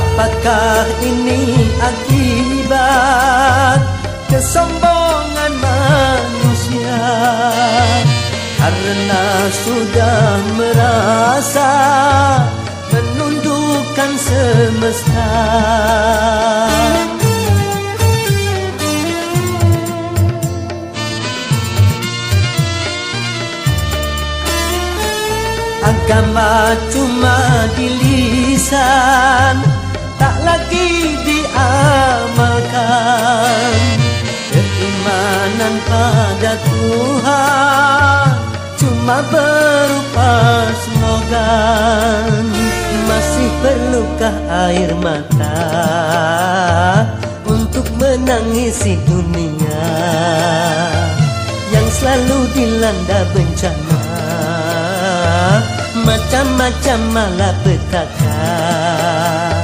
Apakah ini akibat kesombongan manusia? Karena sudah merasa menundukkan semesta. Agama cuma di Keimanan pada Tuhan. Cuma berupa slogan. Masih perlukah air mata Untuk menangisi dunia Yang selalu dilanda bencana? Macam-macam malapetaka